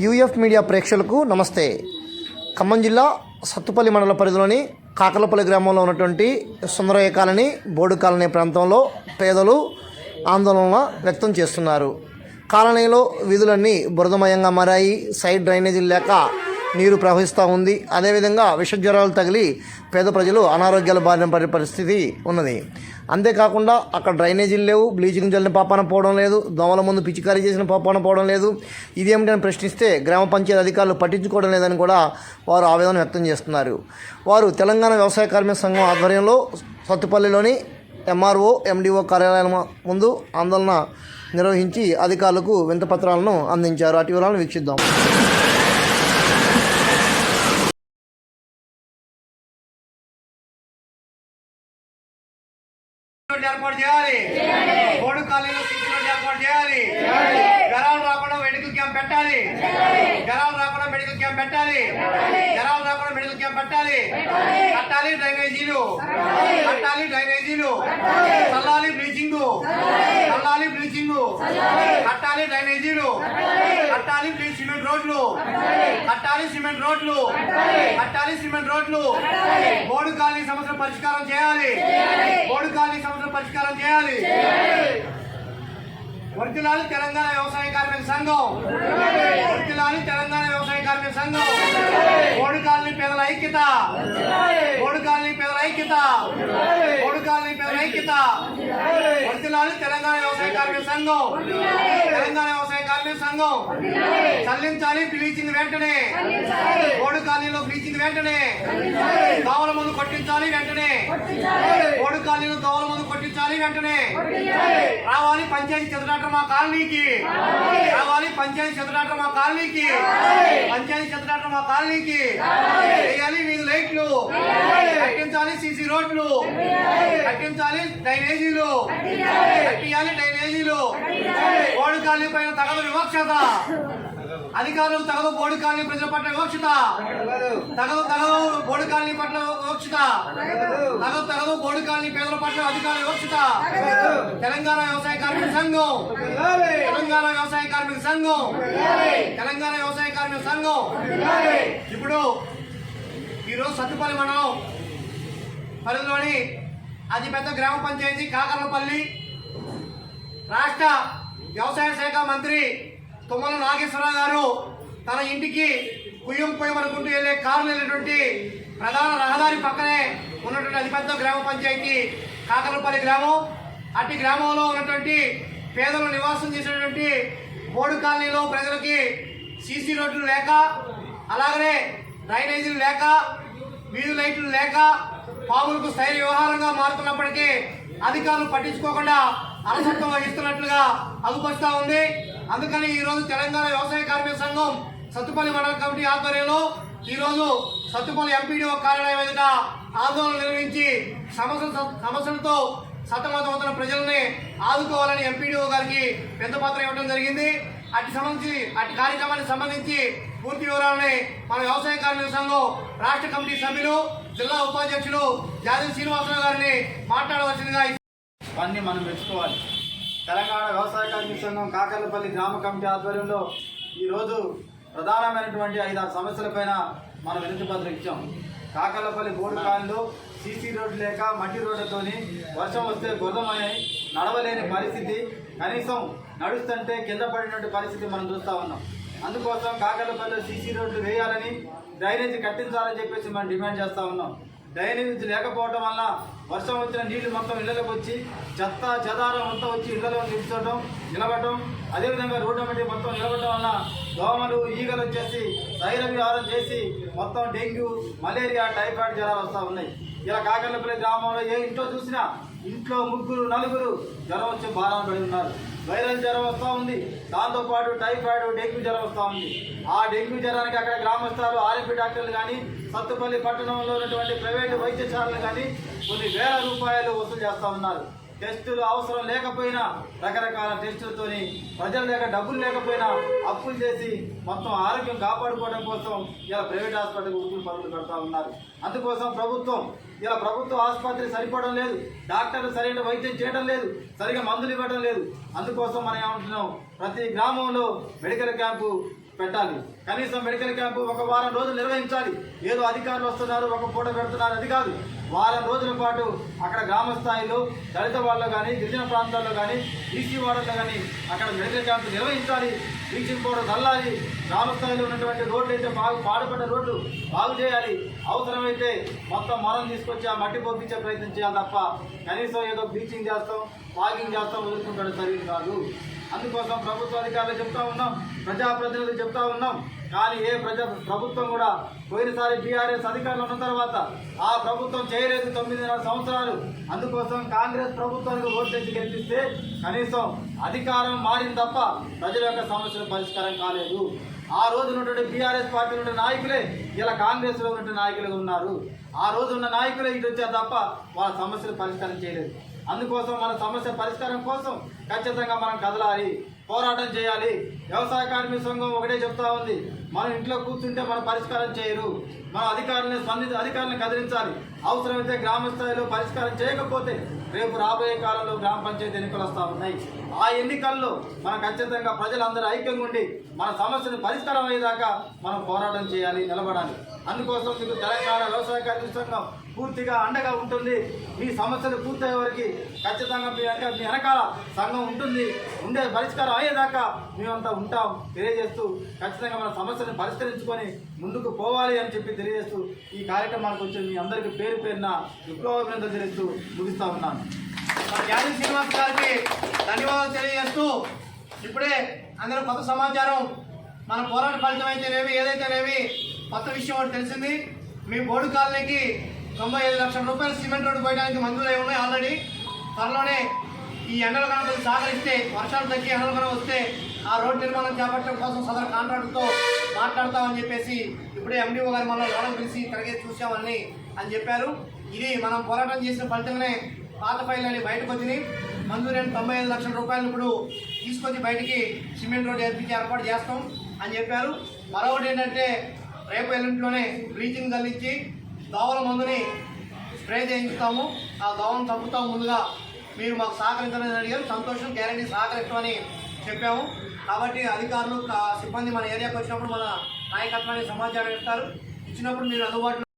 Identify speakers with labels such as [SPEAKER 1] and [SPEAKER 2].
[SPEAKER 1] UF media ప్రేక్షకులకు నమస్తే. ఖమ్మం జిల్లా సత్తుపల్లి మండల పరిధిలోని కాకలపల్లి గ్రామంలో ఉన్నటువంటి సుందరయ్య కాలనీ బోర్డు కాలనీ ప్రాంతంలో పేదలు ఆందోళన వ్యక్తం చేస్తున్నారు. కాలనీలో వీధులన్నీ బురదమయంగా మారాయి. సైడ్ డ్రైనేజీలు లేక నీరు ప్రవహిస్తూ ఉంది. అదేవిధంగా విషజ్వరాలు తగిలి పేద ప్రజలు అనారోగ్యాల బారిన పడే పరిస్థితి ఉన్నది. అంతేకాకుండా అక్కడ డ్రైనేజీలు లేవు. బ్లీచింగ్ జల్లిన పాపాన పోవడం లేదు. దోమల ముందు పిచికారీ చేసిన పాపాన పోవడం లేదు. ఇదేమిటని ప్రశ్నిస్తే గ్రామ పంచాయతీ అధికారులు పట్టించుకోవడం లేదని కూడా వారు ఆవేదన వ్యక్తం చేస్తున్నారు. వారు తెలంగాణ వ్యవసాయ కార్మిక సంఘం ఆధ్వర్యంలో సత్తుపల్లిలోని ఎంఆర్ఓ ఎండిఓ కార్యాలయం ముందు ఆందోళన నిర్వహించి అధికారులకు వింతపత్రాలను అందించారు. అటు వివరాలను వీక్షిద్దాం.
[SPEAKER 2] రోడ్డు ఏర్పాటు చేయాలి. కోడు కాలనీలో సిక్స్ ఏర్పాటు చేయాలి. జ్వరాలు రాకుండా మెడికల్ క్యాంప్ పెట్టాలి. జ్వరాలు రాకుండా మెడికల్ క్యాంప్ పెట్టాలి. జ్వరాలు రాకుండా మెడికల్ క్యాంప్ పెట్టాలి. కట్టాలి డ్రైనేజీలు. కట్టాలి. డ్రైనేజీలు. చల్లాలి బ్లీచింగ్. చల్లాలి. బ్లీచింగ్. కట్టాలి డ్రైనేజీలు. రోడ్లు. కట్టాలి. సిమెంట్ రోడ్లు. కట్టాలి. సిమెంట్ రోడ్లు. బోర్డు కాలనీ సమస్యల పరిష్కారం చేయాలి. బోర్డు కాలనీ సమస్యల పరిష్కారం చేయాలి. వర్తిలాలి తెలంగాణ వ్యవసాయ కార్మిక సంఘం. వర్తిలాలి తెలంగాణ వ్యవసాయ కార్మిక సంఘం. బోర్డు కాలనీ పేదల ఐక్యత. బోర్డు కాలనీ పేదల ఐక్యత. బోర్డు కాలనీ పేదల ఐక్యత. వర్తిలాలి తెలంగాణ వ్యవసాయ కార్మిక సంఘం. తెలంగాణ వ్యవసాయ కార్మిక సంఘం. చెల్లించాలి బ్లీచింగ్ వెంటనే. బోర్డు కాలనీలో బ్లీచింగ్ వెంటనే. దోమల ముందు కొట్టించాలి వెంటనే. బోర్డు కాలనీలో దోమల ముందు కొట్టించాలి వెంటనే. రావాలి పంచాయతీ చెదరాట మా కాలనీకి. రావాలి పంచాయతీ చెదరాట మా కాలనీకి. పంచాయతీ చెదరాట మా కాలనీకి. వేయాలి వీధి లైట్లు. కట్టించాలి సీసీ రోడ్లు. కట్టించాలి డ్రైనేజీలు. కట్టియాలి డ్రైనేజీలు. బోర్డు కాలనీ పైన తగదు వివక్షత. అధికారం తగదు బోర్డు కాలనీ ప్రజల పట్ల వివక్షత. తగదు తగదు బోర్డు కాలనీ పట్ల వివక్షత. తగదు తగదు బోర్డు కాలనీ పేదల పట్ల అధికార వివక్షత. తెలంగాణ వ్యవసాయ కార్మిక సంఘం. తెలంగాణ వ్యవసాయ కార్మిక సంఘం. తెలంగాణ వ్యవసాయ కార్మిక సంఘం. ఇప్పుడు ఈరోజు సత్తుపల్లి మండలం పరిధిలోని అతిపెద్ద గ్రామ పంచాయతీ కాకరపల్లి రాష్ట్ర వ్యవసాయ శాఖ మంత్రి తుమ్మల నాగేశ్వరరావు గారు తన ఇంటికి కుయ్యం కుయ్యమనుకుంటూ వెళ్ళే కారు వెళ్ళినటువంటి ప్రధాన రహదారి పక్కనే ఉన్నటువంటి అతిపెద్ద గ్రామ పంచాయతీ కాకరపల్లి గ్రామం. అట్టి గ్రామంలో ఉన్నటువంటి పేదలు నివాసం చేసినటువంటి బోర్డు కాలనీలో ప్రజలకి సీసీ రోడ్లు లేక అలాగనే డ్రైనేజీలు లేక వీధి లైట్లు లేక పాములకు స్థైర్య వ్యవహారంగా మారుతున్నప్పటికీ అధికారులు పట్టించుకోకుండా అలసత్వం వహిస్తున్నట్లుగా అదుపస్తా ఉంది. అందుకని ఈరోజు తెలంగాణ వ్యవసాయ కార్మిక సంఘం సత్తుపల్లి మండల కమిటీ ఆధ్వర్యంలో ఈరోజు సత్తుపల్లి ఎంపీడీఓ కార్యాలయం ఎదుట ఆందోళన నిర్వహించి సమస్య సమస్యలతో సతమతమవుతున్న ప్రజల్ని ఆదుకోవాలని ఎంపీడీఓ గారికి పెద్ద పెద్దపత్రం ఇవ్వడం జరిగింది. అటు సంబంధించి అటు కార్యక్రమానికి సంబంధించి పూర్తి వివరాలని మన వ్యవసాయ కార్మిక సంఘం రాష్ట్ర కమిటీ సభ్యులు జిల్లా ఉపాధ్యక్షులు జాదవ్ శ్రీనివాసరావు గారిని మాట్లాడవలసిందిగా
[SPEAKER 3] అన్ని మనం మెచ్చుకోవాలి తెలంగాణ వ్యవసాయ కార్మిక సంఘం కాకర్లపల్లి గ్రామ కమిటీ ఆధ్వర్యంలో ఈరోజు ప్రధానమైనటువంటి ఐదారు సమస్యలపైన మనం వినతి పత్రం ఇచ్చాం. కాకర్లపల్లి బోర్డు కాళ్ళు సీసీ రోడ్డు లేక మట్టి రోడ్లతోని వర్షం వస్తే గుర్రమయ్యాయి నడవలేని పరిస్థితి కనీసం నడుస్తుంటే కింద పడినటువంటి పరిస్థితి మనం చూస్తూ ఉన్నాం. అందుకోసం కాకర్లపల్లిలో సీసీ రోడ్లు వేయాలని డ్రైనేజీ కట్టించాలని చెప్పేసి మనం డిమాండ్ చేస్తూ ఉన్నాం. డ్రైనేజ్ లేకపోవడం వల్ల వర్షం వచ్చిన నీళ్ళు మొత్తం ఇళ్ళలోకి వచ్చి చెత్త చెదారం మొత్తం వచ్చి ఇళ్ళలో నిల్చోవడం నిలబడటం. అదేవిధంగా రోడ్డు మట్టి మొత్తం నిలబడటం వల్ల దోమలు ఈగలు వచ్చేసి శైల విహారం చేసి మొత్తం డెంగ్యూ మలేరియా టైఫాయిడ్ జ్వరాలు వస్తూ ఉన్నాయి. ఇలా కాకర్లపల్లి గ్రామంలో ఏ ఇంట్లో చూసినా ఇంట్లో ముగ్గురు నలుగురు జ్వరం వచ్చి భారాన పడి ఉన్నారు. వైరల్ జ్వరం వస్తూ ఉంది. దాంతోపాటు టైఫాయిడ్ డెంగ్యూ జ్వరం వస్తూ ఉంది. ఆ డెంగ్యూ జ్వరానికి అక్కడ గ్రామస్తులు ఆర్ఎంపీ డాక్టర్లు కానీ సత్తుపల్లి పట్టణంలో ఉన్నటువంటి ప్రైవేటు వైద్యశాలలు కానీ కొన్ని వేల రూపాయలు వసూలు చేస్తూ ఉన్నారు. టెస్టులు అవసరం లేకపోయినా రకరకాల టెస్టులతోని ప్రజల దగ్గర డబ్బులు లేకపోయినా అప్పులు చేసి మొత్తం ఆరోగ్యం కాపాడుకోవడం కోసం ఇలా ప్రైవేట్ హాస్పిటల్ ఉరుకులు పనులు పెడతా ఉన్నారు. అందుకోసం ప్రభుత్వం ఇలా ప్రభుత్వ ఆసుపత్రి సరిపోవడం లేదు. డాక్టర్లు సరైన వైద్యం చేయడం లేదు. సరిగా మందులు ఇవ్వడం లేదు. అందుకోసం మనం ఏమంటున్నాం? ప్రతి గ్రామంలో మెడికల్ క్యాంపు పెట్టాలి. కనీసం మెడికల్ క్యాంపు ఒక వారం రోజులు నిర్వహించాలి. ఏదో అధికారులు వస్తున్నారు ఒక పూట పెడుతున్నారు అది కాదు. వారం రోజుల పాటు అక్కడ గ్రామ స్థాయిలో దళిత వాళ్ళు కానీ గిరిజన ప్రాంతాల్లో కానీ బీసీ వాడల్లో కానీ అక్కడ మెడికల్ క్యాంపు నిర్వహించాలి. బ్లీచింగ్ పౌడర్ చల్లాలి. గ్రామ స్థాయిలో ఉన్నటువంటి రోడ్లు అయితే బాగు పాడుపడ్డ రోడ్లు బాగు చేయాలి. అవసరమైతే మొత్తం మొరం తీసుకొచ్చి ఆ మట్టి పంపించే ప్రయత్నం చేయాలి తప్ప కనీసం ఏదో బ్లీచింగ్ చేస్తాం వాకింగ్ చేస్తాం వదులుకుంటాడు సరిగ్గా కాదు. అందుకోసం ప్రభుత్వ అధికారులు చెప్తా ఉన్నాం ప్రజాప్రతినిధులు చెప్తా ఉన్నాం. కానీ ఏ ప్రజా ప్రభుత్వం కూడా పోయినసారి బీఆర్ఎస్ అధికారులు ఉన్న తర్వాత ఆ ప్రభుత్వం చేయలేదు తొమ్మిదిన్నర సంవత్సరాలు. అందుకోసం కాంగ్రెస్ ప్రభుత్వానికి ఓటు తెచ్చి గెలిపిస్తే కనీసం అధికారం మారింది తప్ప ప్రజల యొక్క సమస్యల పరిష్కారం కాలేదు. ఆ రోజు ఉన్నటువంటి బీఆర్ఎస్ పార్టీ ఉన్న నాయకులే ఇలా కాంగ్రెస్లో ఉన్నటువంటి నాయకులుగా ఉన్నారు. ఆ రోజు ఉన్న నాయకులే ఇటు వచ్చారు తప్ప వాళ్ళ సమస్యలు పరిష్కారం చేయలేదు. అందుకోసం మన సమస్య పరిష్కారం కోసం ఖచ్చితంగా మనం కదలాలి పోరాటం చేయాలి. వ్యవసాయ కార్మిక సంఘం ఒకటే చెప్తా ఉంది మనం ఇంట్లో కూర్చుంటే మనం పరిష్కారం చేయరు. మన అధికారులను స్పందించి అధికారులను కదిలించాలి. అవసరమైతే గ్రామ స్థాయిలో పరిష్కారం చేయకపోతే రేపు రాబోయే కాలంలో గ్రామ పంచాయతీ ఎన్నికలు వస్తూ ఉన్నాయి. ఆ ఎన్నికల్లో మనం ఖచ్చితంగా ప్రజలందరూ ఐక్యంగా ఉండి మన సమస్యను పరిష్కారం అయ్యేదాకా మనం పోరాటం చేయాలి నిలబడాలి. అందుకోసం మీకు తెలంగాణ వ్యవసాయ కార్మిక సంఘం పూర్తిగా అండగా ఉంటుంది. మీ సమస్యలు పూర్తయ్యే వరకు ఖచ్చితంగా మీ వెనక మీ వెనకాల సంఘం ఉంటుంది. ఉండే పరిష్కారం అయ్యేదాకా మేమంతా ఉంటాం. తెలియజేస్తూ ఖచ్చితంగా మన సమస్యను పరిష్కరించుకొని ముందుకు పోవాలి అని చెప్పి తెలియజేస్తూ ఈ కార్యక్రమానికి వచ్చి మీ అందరికీ పేరు పేరున విప్లవభినందన తెలుస్తూ ముగిస్తా ఉన్నాను.
[SPEAKER 2] యాదవ్ శ్రీనివాస్ గారికి ధన్యవాదాలు తెలియజేస్తూ ఇప్పుడే అందరూ కొత్త సమాచారం మన పోరాట ఫలితం అయితేనేవి ఏదైతేనేవి కొత్త విషయం తెలిసింది. మీ బోర్డు కాలనీకి తొంభై ఐదు లక్షల రూపాయలు సిమెంట్ రోడ్డు పోయడానికి మంజూరై ఉన్నాయి ఆల్రెడీ. త్వరలోనే ఈ ఎండల కనుక సహకరిస్తే వర్షాలు తగ్గి ఎండల కనుక వస్తే ఆ రోడ్డు నిర్మాణం చేపట్టడం కోసం సదరు కాంట్రాక్టుతో మాట్లాడతామని చెప్పేసి ఇప్పుడే ఎండిఓ గారు మనం లోనం పిలిచి తిరిగి చూసామని అని చెప్పారు. ఇది మనం పోరాటం చేసిన ఫలితంగానే పాత ఫైల్ అని బయటకు వచ్చినాయి. మంజూరైన తొంభై ఐదు లక్షల రూపాయలు ఇప్పుడు తీసుకొచ్చి బయటికి సిమెంట్ రోడ్డు ఏర్పించి ఏర్పాటు చేస్తాం అని చెప్పారు. మరొకటి ఏంటంటే రేపు ఎల్లుంటిలోనే బ్లీచింగ్ చల్లించి దోవల మందుని స్ప్రే చేయించుతాము. ఆ దోవను చంపుతాము ముందుగా మీరు మాకు సహకరించాలని అడిగారు సంతోషం గ్యారంటీ సహకరిస్తామని చెప్పాము. కాబట్టి అధికారులు సిబ్బంది మన ఏరియాకి వచ్చినప్పుడు మన నాయకత్వానికి సమాచారం ఇస్తారు. ఇచ్చినప్పుడు మీరు అందుబాటులో